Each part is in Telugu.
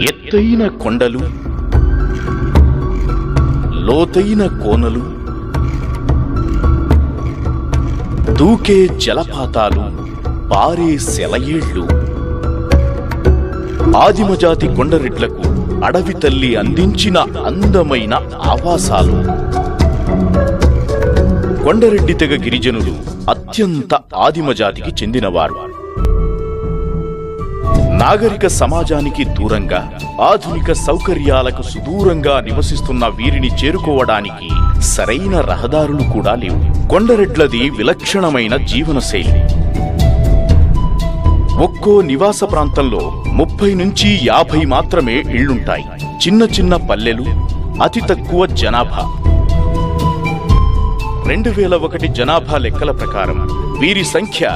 ఎత్తైన కొండలు లోతైన కోనలు దూకే జలపాతాలు పారే సెలయేళ్ళు ఆదిమజాతి కొండరెడ్లకు అడవి తల్లి అందించిన అందమైన ఆవాసాలు. కొండరెడ్డి తెగ గిరిజనులు అత్యంత ఆదిమజాతికి చెందినవారు. నాగరిక సమాజానికి దూరంగా ఆధునిక సౌకర్యాలకు సుదూరంగా నివసిస్తున్న వీరిని చేరుకోవడానికి సరైన రహదారులు కూడా లేవు. కొండరెడ్లది విలక్షణమైన జీవనశైలి. ఒక్కో నివాస ప్రాంతంలో ముప్పై నుంచి యాభై మాత్రమే ఇళ్ళుంటాయి చిన్న చిన్న పల్లెలు అతి తక్కువ జనాభా. రెండు వేల ఒకటి జనాభా లెక్కల ప్రకారం వీరి సంఖ్య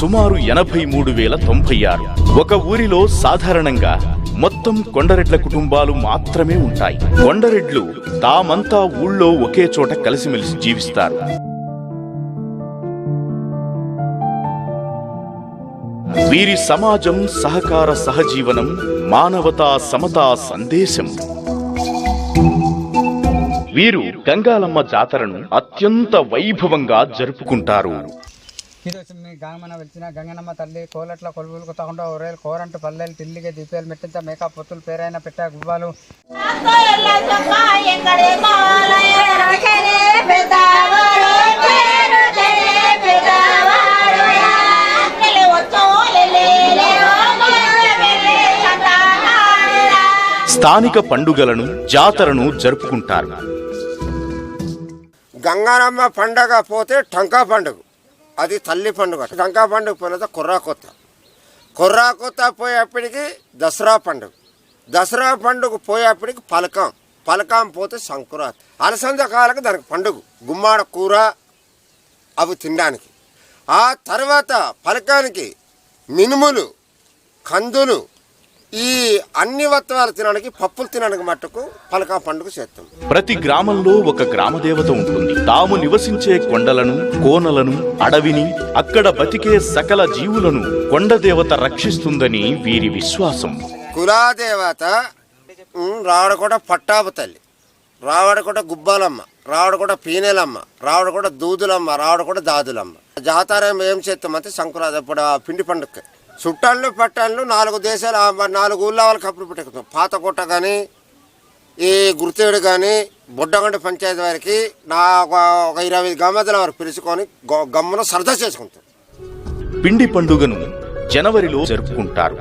సుమారు ఎనభై మూడు వేల తొంభై ఆరు. ఒక ఊరిలో సాధారణంగా మొత్తం కొండరెడ్ల కుటుంబాలు మాత్రమే ఉంటాయి. కొండరెడ్లు తామంతా ఊళ్ళో ఒకే చోట కలిసిమెలిసి జీవిస్తారు. వీరి సమాజం సహకార సహజీవనం మానవతా సమతా సందేశం. వీరు గంగాలమ్మ జాతరను అత్యంత వైభవంగా జరుపుకుంటారు. ఈరోజు మీ వెలిచిన గంగనమ్మ తల్లి కోలట్ల కొలువులు తకుండా ఒరేలు కోరంటు పల్లెలు తిల్లిగే దీపాలు మెట్టింత మేకా పొత్తులు పేరైన పెట్ట గువ్వాలు. స్థానిక పండుగలను జాతరను జరుపుకుంటారు. గంగానమ్మ పండగ పోతే టంకా పండుగ. అది తల్లి పండుగ. టంకా పండుగ పోయిన కుర్రా కొత్త. కుర్రా కొత్త పోయేప్పటికి దసరా పండుగ. దసరా పండుగ పోయేప్పటికి పలకం. పలకం పోతే సంక్రాంతి. అలసంద కాలకు దానికి పండుగ. గుమ్మాడ కూర అవి తినడానికి. ఆ తర్వాత పలకానికి మినుములు కందులు ఈ అన్ని వత్వాలు తినడానికి పప్పులు తినడానికి మట్టుకు పలకా పండుగ చేస్తాం. ప్రతి గ్రామంలో ఒక గ్రామ దేవత ఉంటుంది. తాము నివసించే కొండలను కోనలను అడవిని అక్కడ బతికే సకల జీవులను కొండ దేవత రక్షిస్తుందని వీరి విశ్వాసం. కులాదేవత రావడకోట పట్టాపు తల్లి రావడకోట గుబ్బాలమ్మ రావడకోట పీనెలమ్మ రావడకోట దూదులమ్మ రావడకోట దాదులమ్మ. జాతారం ఏం చేస్తామంటే ఇప్పుడు ఆ పిండి పండుగ చుట్టాళ్ళు పట్టాళ్ళు నాలుగు దేశాలు నాలుగు ఊళ్ళో వాళ్ళకి కప్పులు పెట్టుకుంటాం పాతకోట కానీ ఈ గుర్తేడు కానీ బొడ్డగండ పంచాయతీ వారికి నా ఒక ఒక ఇరవై గమ్మతుల వరకు పిలుచుకొని గ- గమ్మున సరదా చేసుకుంటాం. పిండి పండుగను జనవరిలో జరుపుకుంటారు.